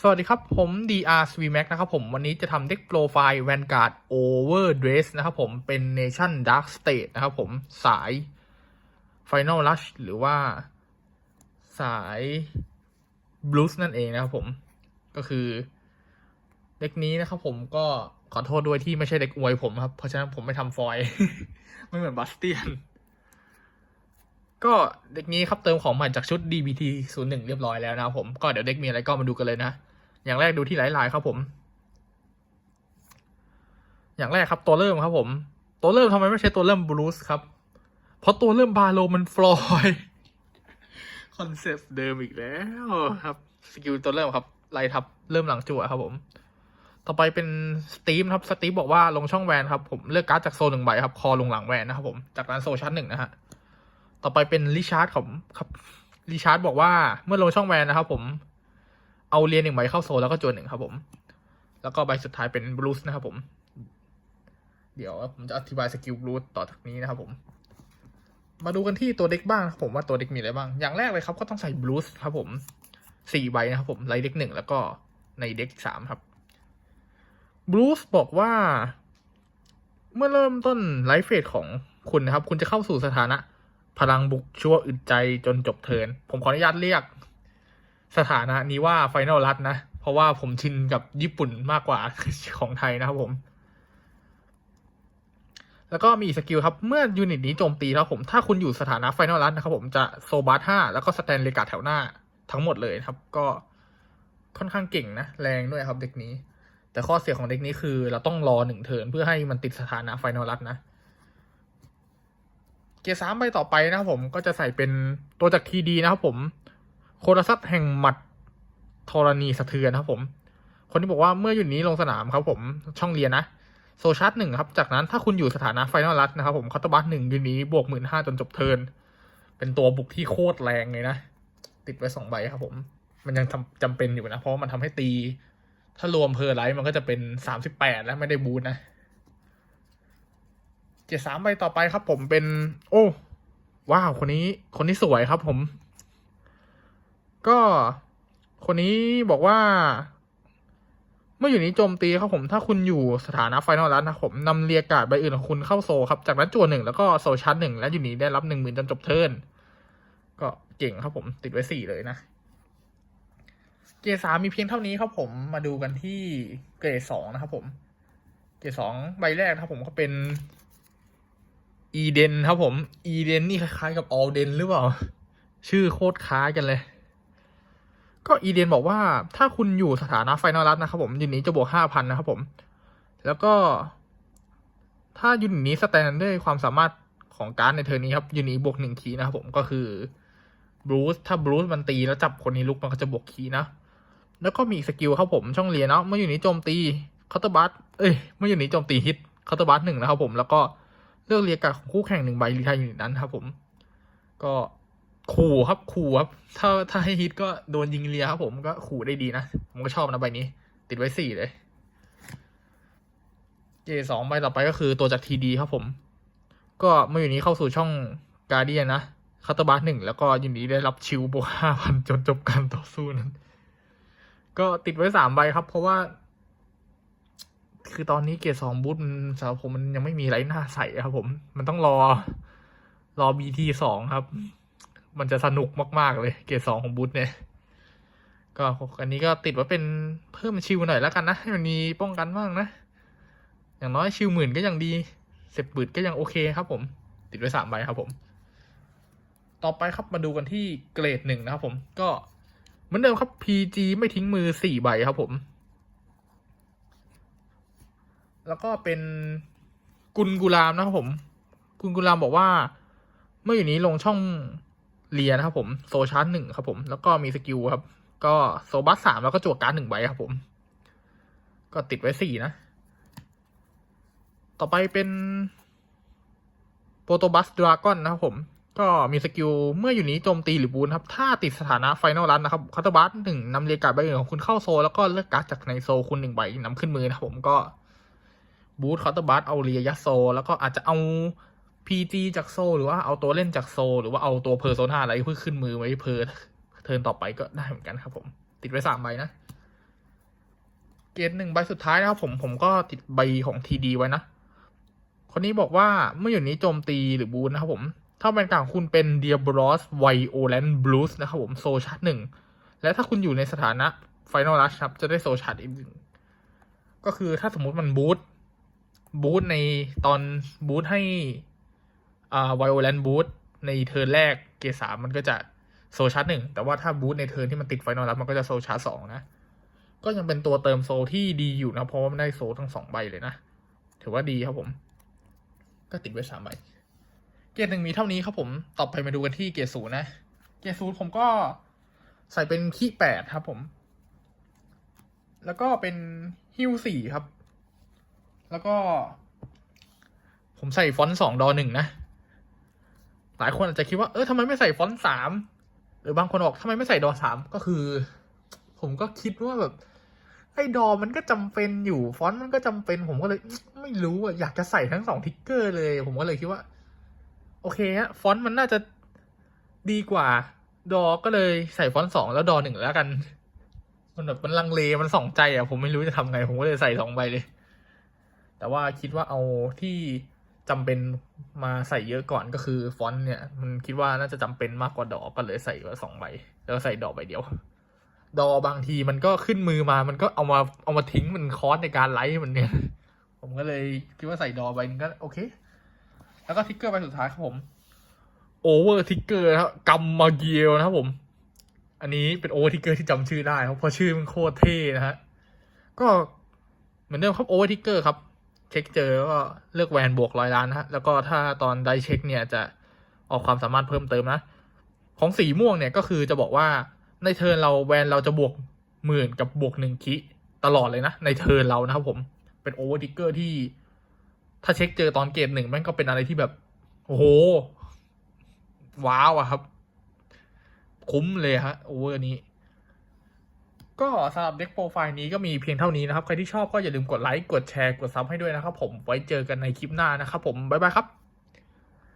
สวัสดีครับ ผม DR s w m a x นะครับผม วันนี้จะทำเด็กโปรไฟล์ Vanguard Overdress นะครับผม เป็น Nation Dark State นะครับผม สาย Final Rush หรือว่าสาย Blues นั่นเองนะครับผม ก็คือเด็กนี้นะครับผมก็ขอโทษด้วยที่ไม่ใช่เด็กอวยผมครับ เพราะฉะนั้นผมไม่ทำฟอย ไม่เหมือนบัสเตียน ก็เด็กนี้ครับเติมของใหม่จากชุด DBT 01 เรียบร้อยแล้วนะครับผมก็เดี๋ยวเด็กมีอะไรก็มาดูกันเลยนะ อย่างแรกดูที่หลายๆครับผม อย่างแรกครับตัวเริ่มครับผม ตัวเริ่มทำไมไม่ใช่ตัวเริ่มบลูส์ครับ เพราะตัวเริ่มบาโลมันฟลอยคอนเซปต์เดิมอีกแล้วครับสกิลตัวเริ่มครับไล่ทับเริ่มหลังจั่วครับผม ต่อไปเป็นสตีมครับสตีมบอกว่าลงช่องแวนครับผมเลือกการ์ดจากโซนหนึ่งใบครับ คอลงหลังแวนนะครับผมจากนั้นโซชั้นหนึ่งนะฮะ ต่อไปเป็นริชาร์ดผมครับริชาร์ดบอกว่าเมื่อลงช่องแวนนะครับ ผมเอาเรียนหนึ่งใบเข้าโซแล้วก็จวนหนึ่งครับ ผม แล้วก็ใบสุดท้ายเป็นบลูส์นะครับ ผม เดี๋ยวผมจะอธิบายสกิลบลูส์ต่อจากนี้นะครับ ผม มาดูกันที่ตัวเด็กบ้างครับผมว่าตัวเด็กมีอะไรบ้าง อย่างแรกเลยครับ ก็ต้องใส่บลูส์ครับ ผมสี่ใบนะครับผมไลท์เด็กหนึ่งแล้วก็ในเด็กสามครับบลูส์บอกว่า เมื่อเริ่มต้นไลฟ์เฟสของคุณนะครับ คุณจะเข้าสู่สถานะ พลังบุกชั่วอึดใจจนจบเทิน ผมขออนุญาตเรียก สถานะนี้ว่าไฟน a ลรัดนะ เพราะว่าผมชินกับญี่ปุ่นมากกว่าของไทยนะครับผม แล้วก็มีสกิลครับ เมื่อยูนิตนี้โจมตีแล้วผม ถ้าคุณอยู่สถานะไฟน a ลรัดนะครับผมจะโซบาร์ห้าแล้วก็สแตนเลกาแถวหน้าทั้งหมดเลยครับ ก็ค่อนข้างเก่งนะ แรงด้วยครับเด็กนี้ แต่ข้อเสียของเด็กนี้คือเราต้องรอหนึ่งเทินเพื่อให้มันติดสถานะไฟน a ลรัดนะ กียร์สามใบต่อไปนะครับผมก็จะใส่เป็นตัวจากทีดีนะครับผมโครซัตแห่งหมัดธรณีสะเทือนนะครับผม คนที่บอกว่าเมื่ออยู่นี้ลงสนามครับผมช่องเรียนนะ โซชาร์ตหนึ่งครับ จากนั้นถ้าคุณอยู่สถานะไฟนอลรัตนะครับผมคาตบัสหนึ่งยูนี้บวกหมื่นห้าจนจบเทิน เป็นตัวบุกที่โคตรแรงเลยนะ ติดไว้สองใบครับผม มันยังทำจำเป็นอยู่นะ เพราะมันทำให้ตี ถ้ารวมเพอร์ไลท์มันก็จะเป็นสามสิบแปดแล้วไม่ได้บูทนะ เจ็ดสามใบต่อไปครับ ผมเป็น โอ้ว้าวคนนี้ คนนี้สวยครับ ผม ก็ คนนี้บอกว่า เมื่ออยู่นี้โจมตีครับผม ถ้าคุณอยู่สถานะไฟนอลรันะผมนำเรียการ์ดใบอื่นของคุณเข้าโซครับ จากนั้นจั่วหนึ่งแล้วก็โซชั้นหนึ่งและอยู่นี้ได้รับหนึ่งหมื่นจนจบเทิร์นก็เก่งครับผม ติดไว้สี่เลยนะเกรดสามมีเพียงเท่านี้ครับผมมาดูกันที่เกรดสองนะครับผม เกรดสองใบแรกนะครับผมก็เป็น อีเดนครับผม อีเดนนี่คล้ายๆกับออลเดนหรือเปล่า ชื่อโคตรคล้ายกันเลย ก็อีเดนบอกว่าถ้าคุณอยู่สถานะไฟนอลรัตนะครับผมยูนิตจะบวกห้าพันนะครับผม แล้วก็ ถ้ายูนิตนี้สแตนด้วยความสามารถของการในเทอร์นี้ครับยูนิตบวกหนึ่งคีนะครับผมก็คือบรูซถ้าบรูซมันตีแล้วจับคนนี้ลุกมันก็จะบวกคีนะ แล้วก็มีอีกสกิลครับผมช่องเรียนเนาะเมื่ออยู่นี้โจมตีเคาน์เตอร์บัสเอ้ยเมื่ออยู่นี้โจมตีฮิตเคาน์เตอร์บัสหนึ่งนะครับผมแล้วก็ เลือกเรียกการของคู่แข่งหนึ่งใบรีไทายยูนิตนั้นครับผม ก็ขู่ครับขู่ครับ ถ้าถ้าให้ฮิตก็โดนยิงเรียครับผมก็ขู่ได้ดีนะ ผมก็ชอบนะใบนี้ ติดไว้สี่เลยเจสองใบต่อไปก็คือตัวจากทีดีครับผม ก็มื่อยู่นี้เข้าสู่ช่องการเดียนนะคาตาบาสหนึ่งแล้วก็ยินดีได้รับชิวบวกห้าพันจนจบการต่อสู้นั้น ก็ติดไว้สามใบครับ เพราะว่า คือตอนนี้เกรดสองบูธมันสำหรับผมมันยังไม่มีไรหน้าใส่ครับผม มันต้องรอ รอบีทีสองครับ มันจะสนุกมาก ๆ เลย เกรดสองของบูธเนี่ย ก็อันนี้ก็ติดว่าเป็นเพิ่มชิวหน่อยแล้วกันนะ ให้มันมีป้องกันบ้างนะ อย่างน้อยชิวหมื่นก็ยังดีเสร็จบืดก็ยังโอเคครับผม ติดไว้สามใบครับผม ต่อไปครับมาดูกันที่เกรดหนึ่งนะครับผม ก็เหมือนเดิมครับ PG ไม่ทิ้งมือสี่ใบครับผม แล้วก็เป็นกุลกุลามนะครับผม กุลกุลามบอกว่า เมื่ออยู่นี้ลงช่องเรียนะครับผมโซชาร์ตหนึ่งครับผม แล้วก็มีสกิลครับ ก็โซบัสสามแล้วก็จวกการ์ดหนึ่งใบครับผม ก็ติดไว้สี่นะ ต่อไปเป็นโปรโตบัสดราก้อนนะครับผม ก็มีสกิลเมื่ออยู่นี้โจมตีหรือบูนครับ ถ้าติดสถานะไฟนอลรันนะครับคาตาบัสหนึ่งนำเรียกการ์ดใบอื่นของคุณเข้าโซ แล้วก็เลือกการ์ดจากในโซคุณหนึ่งใบนำขึ้นมือนะครับผมก็ บูทคาตาบัสเอาเรียยัโซ แล้วก็อาจจะเอา PG จากโซ หรือว่าเอาตัวเล่นจากโซ หรือว่าเอาตัวเพอร์โซนาอะไรเพื่อขึ้นมือไว้เพอเทิร์นต่อไปก็ได้เหมือนกันครับผม ติดไว้สามใบนะ เกรดหนึ่งใบสุดท้ายนะครับผมผมก็ติดใบของทีดีไว้นะ คนนี้บอกว่าเมื่ออยู่นี้โจมตีหรือบูนนะครับผม ถ้าเป็นกลางคุณเป็นเดียบรอสไวโอแลนบลูสนะครับผมโซชาร์จหนึ่งและถ้าคุณอยู่ในสถานะไฟนอลรัชครับจะได้โซชาร์จอีกหนึ่งก็คือถ้าสมมุติมันบูท บูทในตอนบูทให้อ่าไวโอแลนบูทในเทิร์นแรกเกสามมันก็จะโซชาร์จหนึ่งแต่ว่าถ้าบูทในเทิร์นที่มันติดไฟนอลรัชมันก็จะโซชาร์จสองนะ ก็ยังเป็นตัวเติมโซที่ดีอยู่นะ เพราะว่ามันได้โซทั้งสองใบเลยนะ ถือว่าดีครับผม ก็ติดไว้สามใบ เกียร์หนึ่งมีเท่านี้ครับผม ต่อไปมาดูกันที่เกียร์ศูนย์นะ เกียร์ศูนย์ผมก็ใส่เป็นขี้แปดครับผม แล้วก็เป็นฮิวสี่ครับ แล้วก็ ผมใส่ฟอนต์สองดอหนึ่งนะ หลายคนอาจจะคิดว่าเออทำไมไม่ใส่ฟอนต์สามหรือบางคนบอกทำไมไม่ใส่ดอสามก็คือ ผมก็คิดว่าแบบไอ้ดอมันก็จำเป็นอยู่ฟอนต์มันก็จำเป็น ผมก็เลย ไม่รู้อะอยากจะใส่ทั้งสองทิกเกอร์เลย ผมก็เลยคิดว่า โอเคฮะฟอนต์มันน่าจะดีกว่า ดอก็เลยใส่ฟอนต์สองแล้วดอหนึ่งแล้วกัน มันแบบมันลังเลมันสองใจอะผมไม่รู้จะทำไง ผมก็เลยใส่สองใบเลย แต่ว่าคิดว่าเอาที่จำเป็นมาใส่เยอะก่อนก็คือฟอนต์เนี่ย มันคิดว่าน่าจะจำเป็นมากกว่าดอก็เลยใส่ไว้สองใบ แล้วใส่ดอกใบเดียว ดอบางทีมันก็ขึ้นมือมามันก็เอามาเอามาทิ้งมันคอสในการไลฟ์มันเนี่ย ผมก็เลยคิดว่าใส่ดอใบนึงก็โอเค แล้วก็ทิกเกอร์ใบสุดท้ายครับผมโอเวอร์ทิกเกอร์นะครับกัมมาเกียวนะครับผม อันนี้เป็นโอเวอร์ทิกเกอร์ที่จำชื่อได้เพราะชื่อมันโคตรเท่นะฮะก็เหมือนเดิมครับโอเวอร์ทิกเกอร์ครับ ช็คเจอก็เลือกแวนบวกร้อยล้านนะฮะแล้วก็ถ้าตอนได้เช็คเนี่ยจะออกความสามารถเพิ่มเติมนะ ของสีม่วงเนี่ยก็คือจะบอกว่าในเทิร์นเราแวนเราจะบวกหมื่นกับบวกหนึ่งคิตลอดเลยนะ ในเทิร์นเรานะครับผมเป็นโอเวอร์ทิกเกอร์ที่ ถ้าเช็คเจอตอนเกมหนึ่งมันก็เป็นอะไรที่แบบ โอ้โห ว้าวอะครับ คุ้มเลยฮะโอเวอร์นี้ ก็สำหรับเด็กโปรไฟล์นี้ก็มีเพียงเท่านี้นะครับ ใครที่ชอบก็อย่าลืมกดไลค์ กดแชร์ กดซับให้ด้วยนะครับผม ไว้เจอกันในคลิปหน้านะครับผม บ๊ายบายครับ